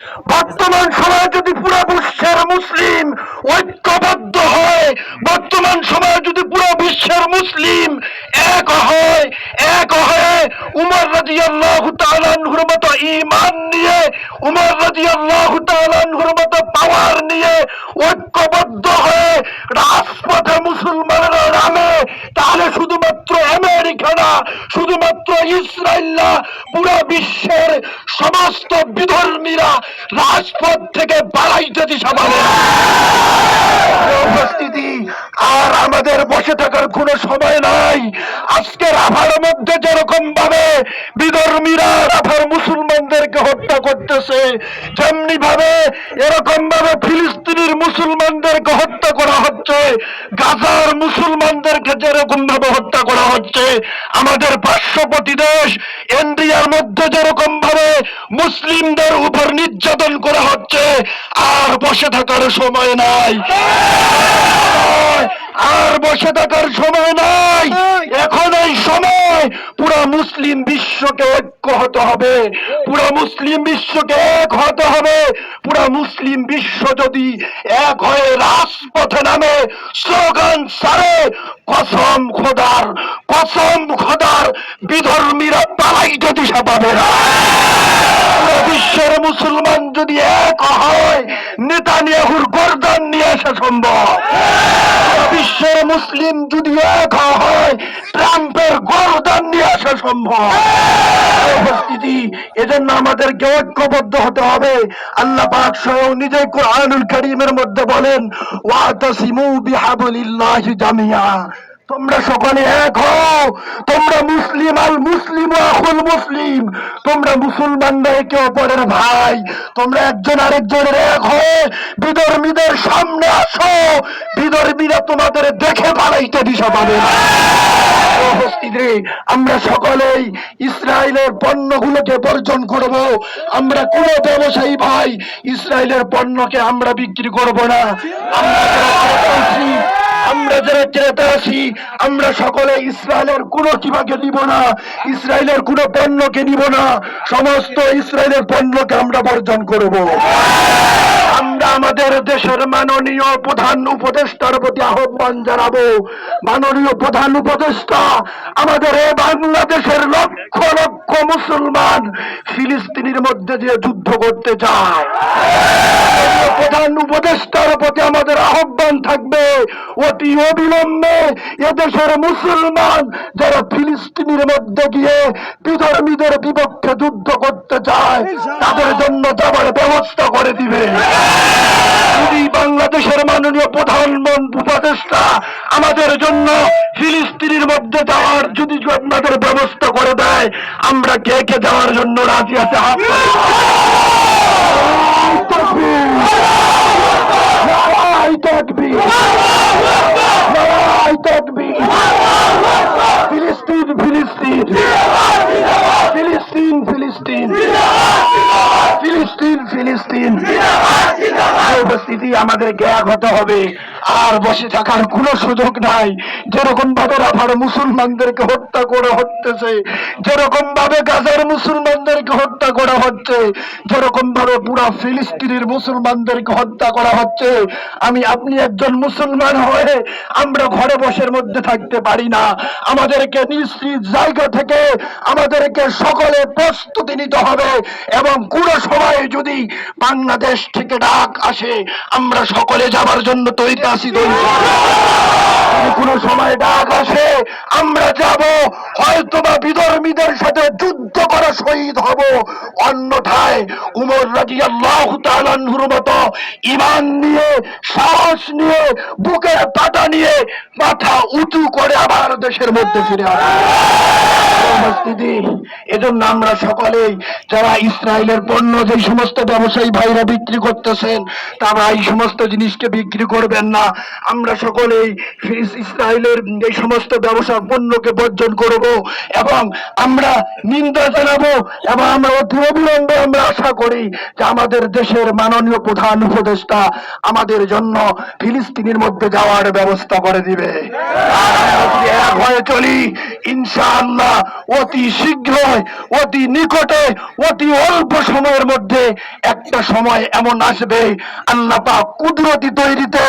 বর্তমান সময়ে যদি পুরো বিশ্বের মুসলিম ঐক্যবদ্ধ হয়, বর্তমান সময়ে যদি পুরো বিশ্বের মুসলিম এক হয়, এক হয়ে উমর রাদিয়াল্লাহু তাআলার মতো ঈমান নিয়ে, উমর রাদিয়াল্লাহু তাআলার মতো পাওয়ার নিয়ে ঐক্যবদ্ধ হয়ে রাজপথে শুধুমাত্র না শুধুমাত্র ইসরায়েল না, পুরো বিশ্বের সমস্ত বিধর্মীরা রাজপথ থেকে বাড়াইতে দিশা উপস্থিতি আর আমাদের বসে থাকার কোনো সময় নাই। আজকে রাফার মধ্যে যেরকম ভাবে বিধর্মীরা রাফার মুসলমানদেরকে হত্যা করতেছে যেমনি ভাবে এরকম ভাবে ফিলিস্তিনির মুসলমানদেরকে হত্যা হচ্ছে গাজার মুসলমানদেরকে যেরকম ভাবে হত্যা করা হচ্ছে আমাদের পার্শ্ববর্তী দেশ ইন্ডিয়ার মধ্যে যেরকম ভাবে মুসলিমদের উপর নির্যাতন করা হচ্ছে আর বসে থাকার সময় নাই। আর বসে থাকার সময় নাই। এখন এই সময় পুরো মুসলিম বিশ্বকে ঐক্য হতে হবে। পুরো মুসলিম বিশ্বকে এক হতে হবে। পুরো মুসলিম বিশ্ব যদি এক হয়ে রাজপথে নামে, স্লোগান সারে, কসম খোদার কসম খোদার বিধর্মীরা পালাইতে দিশা পাবে বিশ্বের মুসলমান যদি এক হয় নেতা নেতানিয়াহুর গর্দান নিয়ে আসা সম্ভব। মুসলিম যদি এক হয় ট্রাম্পের গর্দান নিয়ে আসা সম্ভব। উপস্থিতি এজন্য আমাদেরকে ঐক্যবদ্ধ হতে হবে। আল্লাহ পাক স্বয়ং নিজে কোরআনুল করিমের মধ্যে বলেন ওয়াতাসিমু বিহাবলিল্লাহি জামিয়া তোমরা সকলে এক হও মুসলিম আল মুসলিম আখুল মুসলিম। তোমরা মুসলমানরা একে অপরের ভাই। তোমরা একজন আরেকজনের এক হয়ে বিধর্মীদের সামনে আসো। বিধর্মীরা তোমাদের দেখে পালাইতে দিশা পাবে আমরা সকলেই ইসরায়েলের পণ্যগুলোকে বর্জন করব। আমরা কোন ব্যবসায়ী ভাই ইসরায়েলের পণ্যকে আমরা বিক্রি করব না। আমরা আমরা যারা ক্রেতা আসি আমরা সকলে ইসরায়েলের কোনো কিবাকে নিব না, ইসরায়েলের কোনো পণ্যকে নিব না, সমস্ত ইসরায়েলের পণ্যকে আমরা বর্জন করব। আমরা আমাদের দেশের মাননীয় প্রধান উপদেষ্টার প্রতি আহ্বান জানাব। মাননীয় প্রধান উপদেষ্টা, আমাদের এই বাংলাদেশের লক্ষ লক্ষ মুসলমান ফিলিস্তিনির মধ্যে যে যুদ্ধ করতে চায়। প্রধান উপদেষ্টার প্রতি আমাদের আহ্বান থাকবে, অতি অবিলম্বে এদেশের মুসলমান যারা ফিলিস্তিনির মধ্যে গিয়ে বিধর্মীদের বিপক্ষে যুদ্ধ করতে চায়, তাদের জন্য যাবার ব্যবস্থা করে দিবে। মাননীয় প্রধানমন্ত্রী উপদেষ্টা আমাদের জন্য ফিলিস্তিনির মধ্যে যাওয়ার যদি আপনাদের ব্যবস্থা করে দেয় আমরা কে কে যাওয়ার জন্য রাজি আছে? হাত তাকবীর! নারায় তাকবীর! নারায় তাকবীর! ফিলিস্তিন ফিলিস্তিন ফিলিস্তিন ফিলিস্তিন ফিলিস্তিন ফিলিস্তিন। উপস্থিতি আমাদেরকে এক হতে হবে। আর বসে থাকার কোনো সুযোগ নাই। যেরকম ভাবে রাফার মুসলমানদেরকে হত্যা করা হতেছে যেরকম ভাবে গাজার মুসলমানদেরকে হত্যা করা হচ্ছে, যেরকম ভাবে পুরা ফিলিস্তিনের মুসলমানদেরকে হত্যা করা হচ্ছে, আমি আপনি একজন মুসলমান হয়ে আমরা ঘরে বসের মধ্যে থাকতে পারি না। আমাদেরকে নিজ জায়গা থেকে আমাদেরকে সকলে প্রস্তুতি নিতে হবে এবং কোনো সময় যদি বাংলাদেশ থেকে ডাক আসে, আমরা সকলে যাবার জন্য তৈরি আছি কোনো সময় ডাক আসে, আমরা যাব। হয়তো বা বিধর্মীদের সাথে যুদ্ধ করা শহীদ হব। অন্যথায় উমর রাজি আল্লাহ তালানহুর মতো ইমান নিয়ে, সাহস নিয়ে, বুকের পাটা নিয়ে মাথা উঁচু করে আবার দেশের মধ্যে ফিরে আসব এজন্য আমরা সকলেই যারা ইসরায়েলের পণ্য যে সমস্ত ব্যবসায়ী ভাইরা বিক্রি করতেছেন, তারা এই সমস্ত জিনিসকে বিক্রি করবেন না। আমরা সকলেই ইসরায়েলের এই সমস্ত ব্যবসা পণ্যকে বর্জন করব এবং আমরা নিন্দা জানাব এবং আমরা অতি অবিলম্বে আমরা আশা করি যে আমাদের দেশের মাননীয় প্রধান উপদেষ্টা আমাদের জন্য ফিলিস্তিনের মধ্যে যাওয়ার ব্যবস্থা করে দিবে। এক হয়ে চলি, ইনশাআল্লাহ অতি শীঘ্রই, অতি নিকটে, অতি অল্প সময়ের মধ্যে একটা সময় এমন আসবে, আল্লাহ কুদরতি তৈরিতে